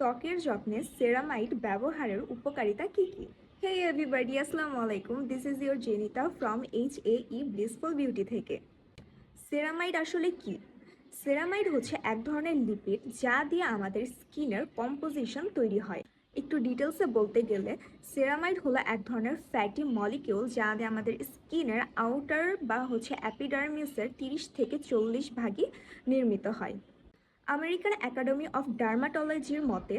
ত্বকের যত্নে সেরামাইড ব্যবহারের উপকারিতা কি কি? হে এভরিবাডি আসসালামু আলাইকুম। This is your Jenita from H A E blissful beauty থেকে। সেরামাইড আসলে কি? সেরামাইড হচ্ছে এক ধরনের লিপিড যা দিয়ে আমাদের স্কিনের কম্পোজিশন তৈরি হয়। একটু ডিটেলসে বলতে গেলে সেরামাইড হলো এক ধরনের ফ্যাটি মলিকিউল যা দিয়ে আমাদের স্কিনের আউটার বা হচ্ছে অ্যাপিডার্মিসের তিরিশ থেকে চল্লিশ ভাগই নির্মিত হয়। আমেরিকান একাডেমি অফ ডার্মাটোলজির মতে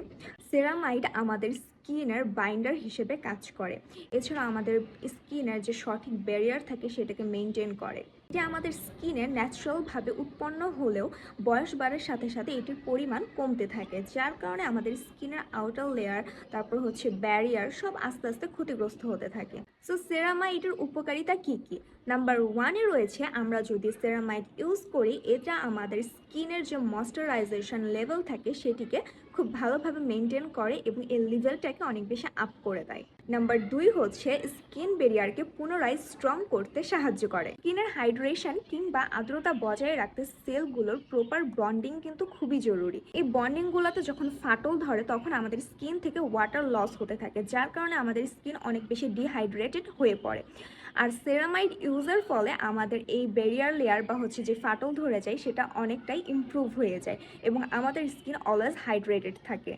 সেরামাইড আমাদের স্কিনের বাইন্ডার হিসেবে কাজ করে। এছাড়া আমাদের স্কিনের যে সঠিক ব্যারিয়ার থাকে সেটাকে মেনটেন করে। এটি আমাদের স্কিনে ন্যাচারালভাবে উৎপন্ন হলেও বয়স বাড়ার সাথে সাথে এটির পরিমাণ কমতে থাকে, যার কারণে আমাদের স্কিনের আউটার লেয়ার তারপর হচ্ছে ব্যারিয়ার সব আস্তে আস্তে ক্ষতিগ্রস্ত হতে থাকে। সো সেরামাইডের উপকারিতা কি কি? নাম্বার ওয়ানে রয়েছে, আমরা যদি সেরামাইট ইউজ করি, এটা আমাদের স্কিনের যে ময়শ্চারাইজেশন লেভেল থাকে সেটিকে খুব ভালোভাবে মেনটেন করে এবং এই লেভেলটাকে অনেক বেশি আপ করে দেয়। নাম্বার দুই হচ্ছে স্কিন ব্যারিয়ারকে পুনরায় স্ট্রং করতে সাহায্য করে। স্কিনের হাইড্রেশন কিংবা আর্দ্রতা বজায় রাখতে সেলগুলোর প্রপার বন্ডিং কিন্তু খুবই জরুরি। এই বন্ডিংগুলোতে যখন ফাটল ধরে, তখন আমাদের স্কিন থেকে ওয়াটার লস হতে থাকে, যার কারণে আমাদের স্কিন অনেক বেশি ডিহাইড্রেটেড হয়ে পড়ে। আর সেরামাইড ইউজের ফলে আমাদের এই ব্যারিয়ার লেয়ার বা হচ্ছে যে ফাটল ধরে যায়, সেটা অনেকটাই ইমপ্রুভ হয়ে যায় এবং আমাদের স্কিন অলওয়েজ হাইড্রেটেড থাকে।